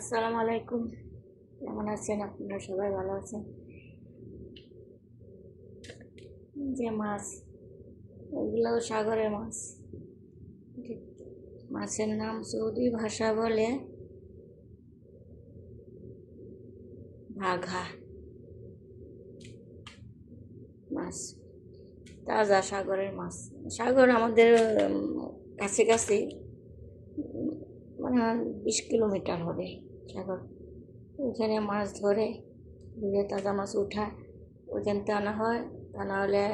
আসসালামু আলাইকুম। কেমন আছেন আপনারা? সবাই ভালো আছেন? যে মাছ ওগুলো সাগরের মাছ। মাছের নাম সৌদি ভাষা বলে ভাঘা। মাছ, তাজা সাগরের মাছ। সাগর আমাদের কাছে কাছে বিশ কিলোমিটার হবে। সাগর। ওইখানে মাছ ধরে ধরে তাজা মাছ উঠায় ওইখান থেকে আনা হয়। তা না হলে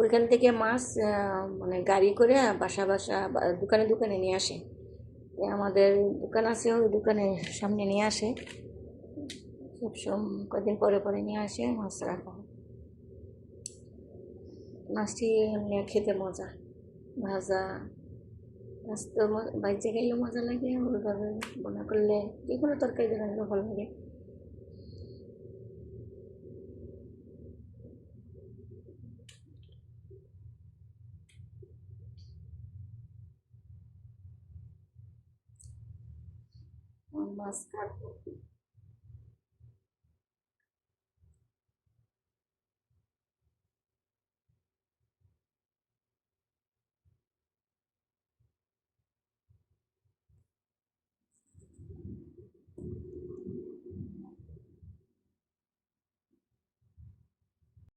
ওইখান থেকে মাছ মানে গাড়ি করে বাসা বাসা দোকানে দোকানে নিয়ে আসে। আমাদের দোকান আছে, ওই দোকানের সামনে নিয়ে আসে। সব কদিন পরে পরে নিয়ে আসে, মাছ রাখা হয়। মাছটি খেতে মজা। ভাজা মাছ তো বাইচে খেলে মজা লাগে, ওইভাবে মনে করলে যে কোনো তরকারি রান্না ভালো লাগে। মাছ কাটবো।